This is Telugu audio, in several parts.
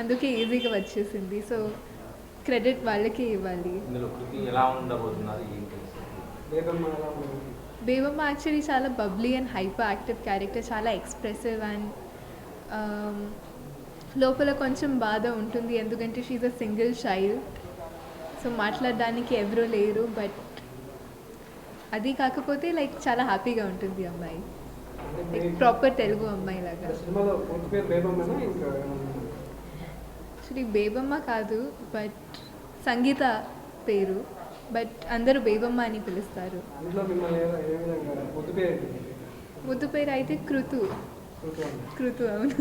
అందుకే ఈజీగా వచ్చేసింది. సో క్రెడిట్ వాళ్ళకే ఇవ్వాలి. బేబమ్మ యాక్చువల్లీ చాలా bubbly and hyper active character చాలా ఎక్స్ప్రెసివ్ అండ్ లోపల కొంచెం బాధ ఉంటుంది. ఎందుకంటే she's a single child so మాట్లాడడానికి ఎవరూ లేరు. బట్ అది కాకపోతే లైక్ చాలా హ్యాపీగా ఉంటుంది ఈ అమ్మాయి. లైక్ ప్రాపర్ తెలుగు అమ్మాయి లాగా యాక్చువల్లీ బేబమ్మ కాదు బట్ సంగీత పేరు. బట్ అందరూ బేబమ్మ అని పిలుస్తారు. ముద్దు పేరు అయితే కృతు. కృతు అవును.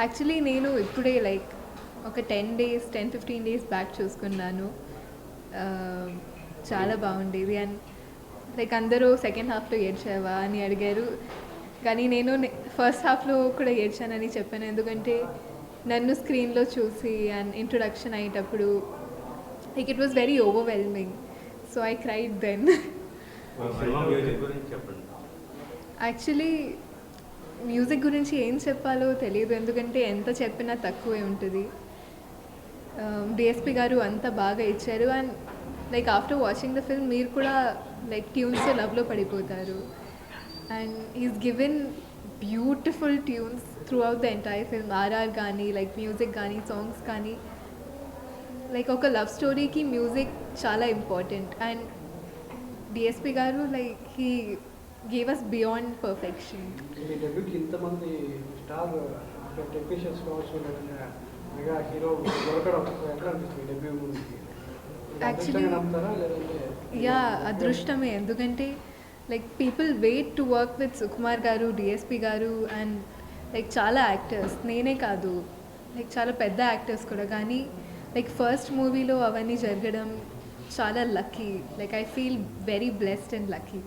యాక్చువల్లీ నేను ఇప్పుడే లైక్ ఒక ten days ten fifteen days back చూసుకున్నాను. చాలా బాగుండేది. అండ్ లైక్ అందరూ సెకండ్ హాఫ్లో ఏడ్చావా అని అడిగారు. కానీ నేను ఫస్ట్ హాఫ్లో కూడా ఏడ్చానని చెప్పాను. ఎందుకంటే నన్ను స్క్రీన్లో చూసి అండ్ ఇంట్రొడక్షన్ అయ్యేటప్పుడు like it was very overwhelming so I cried then actually music గురించి ఏం చెప్పాలో తెలియదు. ఎందుకంటే ఎంత చెప్పినా తక్కువే ఉంటుంది. డిఎస్పి గారు అంత బాగా ఇచ్చారు. And like after watching the film మీరు కూడా లైక్ ట్యూన్స్ లవ్లో పడిపోతారు. And is given beautiful tunes throughout the entire film RR కానీ లైక్ మ్యూజిక్ కానీ సాంగ్స్ కానీ లైక్ ఒక లవ్ స్టోరీకి మ్యూజిక్ చాలా important and DSP garu like he gave us beyond perfection మీ డెబ్యూకి ఇంతమంది స్టార్ టెక్నీషియన్స్ కావచ్చు లేదంటే మెగా హీరో దొరకడం ఎట్లా అనిపిస్తుంది డెబ్యూ మూవీకి Actually- నమ్ముతారా లేదంటే యా అదృష్టమే. ఎందుకంటే like people wait to work with Sukumar garu DSP garu and like చాలా యాక్టర్స్ నేనే కాదు లైక్ చాలా పెద్ద యాక్టర్స్ కూడా కానీ లైక్ ఫస్ట్ మూవీలో అవన్నీ జరగడం చాలా lucky like I feel very blessed and lucky